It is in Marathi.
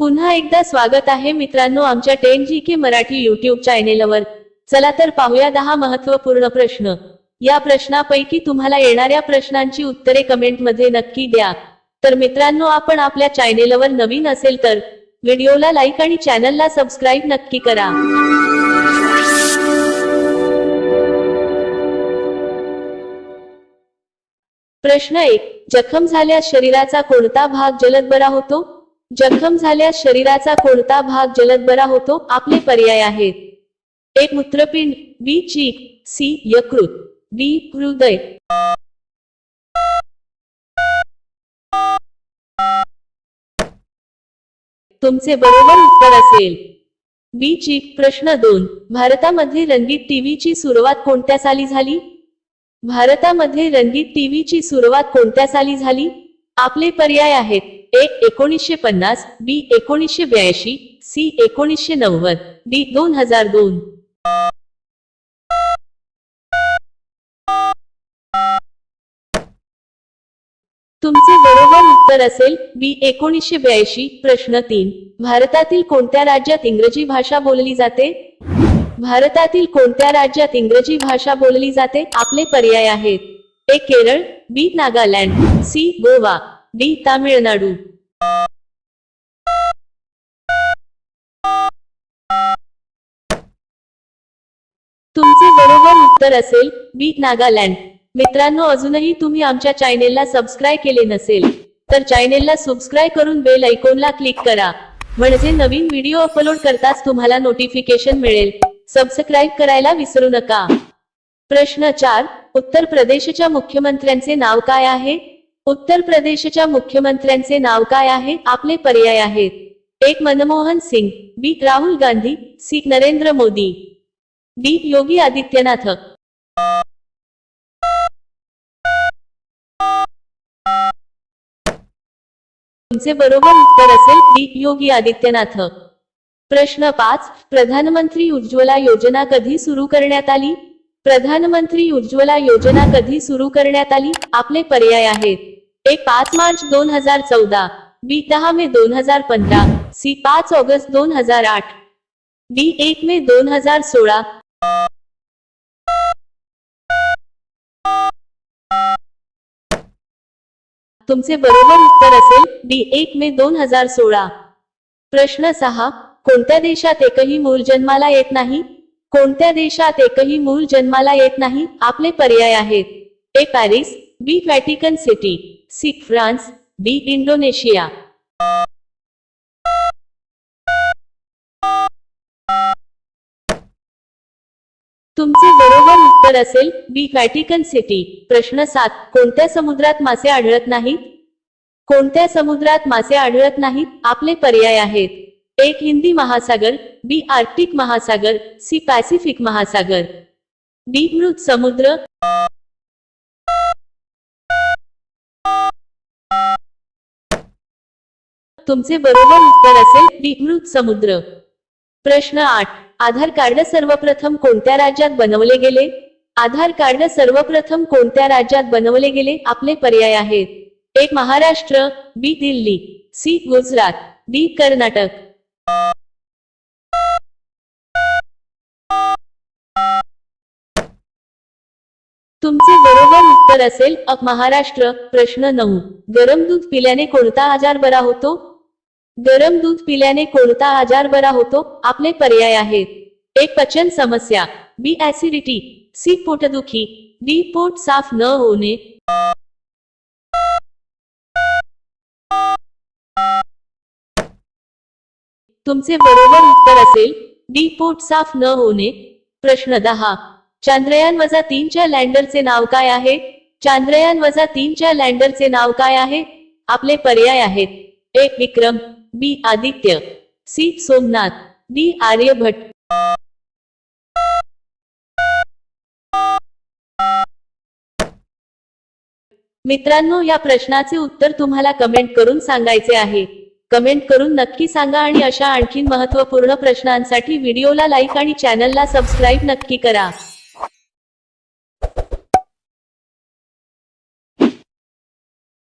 पुन्हा एकदा स्वागत आहे मित्रांनो आमच्या ten G K Marathi YouTube चॅनेलवर चला तर पाहूया दहा महत्त्वपूर्ण प्रश्न. या प्रश्नापैकी तुम्हाला येणाऱ्या प्रश्नांची उत्तरे कमेंटमध्ये नक्की द्या. तर मित्रांनो आपण आपल्या चॅनेलवर नवीन असेल तर व्हिडिओला लाईक आणि चॅनलला सबस्क्राईब नक्की करा. प्रश्न एक. जखम झाल्यास शरीराचा कोणता भाग जलद बरा होतो? जखम झाल्यास शरीराचा कोणता भाग जलद बरा होतो आपले पर्याय आहेत. एक मूत्रपिंड बी चीक सी यकृत डी हृदय. तुमचे बरोबर उत्तर असेल. बी चीक प्रश्न दोन. भारतामध्ये रंगीत टीव्हीची सुरुवात कोणत्या साली झाली? भारतामध्ये रंगीत टीव्हीची सुरुवात कोणत्या साली झाली? आपले पर्याय आहेत. ए एकोणीसशे पन्नास बी एकोणीसशे ब्याऐंशी सी एकोणीसशे नव्वद डी दोन हजार दोन. तुमचे बरोबर उत्तर असेल बी एकोणीसशे ब्याऐंशी प्रश्न तीन. भारतातील कोणत्या राज्यात इंग्रजी भाषा बोलली जाते? भारतातील कोणत्या राज्यात इंग्रजी भाषा बोलली जाते? आपले पर्याय आहेत. A Kerala B Nagaland C Goa. D Tamil Nadu. तुमचे बरोबर उत्तर असेल बी नागालँड. मित्रांनो अजूनही तुम्ही आमच्या चॅनेलला सबस्क्राईब केले नसेल तर चॅनेलला सबस्क्राईब करून बेल ऐकॉनला क्लिक करा. म्हणजे नवीन व्हिडिओ अपलोड करताच तुम्हाला नोटिफिकेशन मिळेल. सबस्क्राईब करायला विसरू नका. प्रश्न चार उत्तर प्रदेशच्या मुख्यमंत्र्यांचे नाव काय आहे? उत्तर प्रदेशच्या मुख्यमंत्र्यांचे नाव काय आहे? आपले पर्याय आहेत. एक Manmohan Singh B Rahul Gandhi C Narendra Modi. D Yogi Adityanath. तुमचे बरोबर उत्तर असेल डी योगी आदित्यनाथ. प्रश्न पाच प्रधानमंत्री उज्ज्वला योजना कधी सुरू करण्यात आली? प्रधानमंत्री उज्ज्वला योजना कधी सुरू करण्यात आली? आपले पर्याय आहेत. एक पाच मार्च दोन हजार चौदा. बी दहा मे दोन हजार पंधरा. सी पाच ऑगस्ट दोन हजार आठ. डी एक मे दोन हजार सोळा. तुमचे बरोबर उत्तर असेल डी एक मे दोन हजार सोळा. प्रश्न सहा. कोणत्या देशात एकही मूल जन्माला येत नाही? कोणत्या देशात एकही मूल जन्माला येत नाही? आपले पर्याय आहेत. A Paris B Vatican City C France D Indonesia तुमचे बरोबर उत्तर असेल बी व्हॅटिकन सिटी प्रश्न सात कोणत्या समुद्रात मासे आढळत नाहीत? कोणत्या समुद्रात मासे आढळत नाहीत? आपले पर्याय आहेत. एक हिंदी महासागर बी आर्क्टिक महासागर सी पॅसिफिक महासागर. डी मृत समुद्र. तुमचे बरोबर उत्तर असेल विकृत समुद्र. प्रश्न आठ. आधार कार्ड सर्वप्रथम कोणत्या राज्यात बनवले गेले? आधार कार्ड सर्वप्रथम कोणत्या राज्यात बनवले गेले? आपले पर्याय आहेत. एक Maharashtra B Delhi C Gujarat D Karnataka. तुमचे बरोबर उत्तर असेल अ महाराष्ट्र प्रश्न नऊ. गरम दूध पिल्याने कोणता आजार बरा होतो? गरम दूध पिल्याने कोणता आजार बरा होतो? आपले पर्याय आहेत. एक पचन समस्या. बी ऍसिडिटी सी पोटदुखी डी पोट साफ न होणे. तुमचे बरोबर उत्तर असेल डी पोट साफ न होणे. प्रश्न दहा. चांद्रयान वजा तीनच्या लँडरचे नाव काय आहे? चांद्रयान वजा तीनच्या लँडरचे नाव काय आहे? आपले पर्याय आहेत. एक Vikram. B Aditya. C. Somnath. D. Aryabhatta. मित्रांनो या प्रश्नाचे उत्तर तुम्हाला कमेंट करून सांगायचे आहे. कमेंट करून नक्की सांगा आणि अशा आणखीन महत्त्वपूर्ण प्रश्नांसाठी व्हिडिओला लाईक आणि चॅनलला सबस्क्राईब नक्की करा.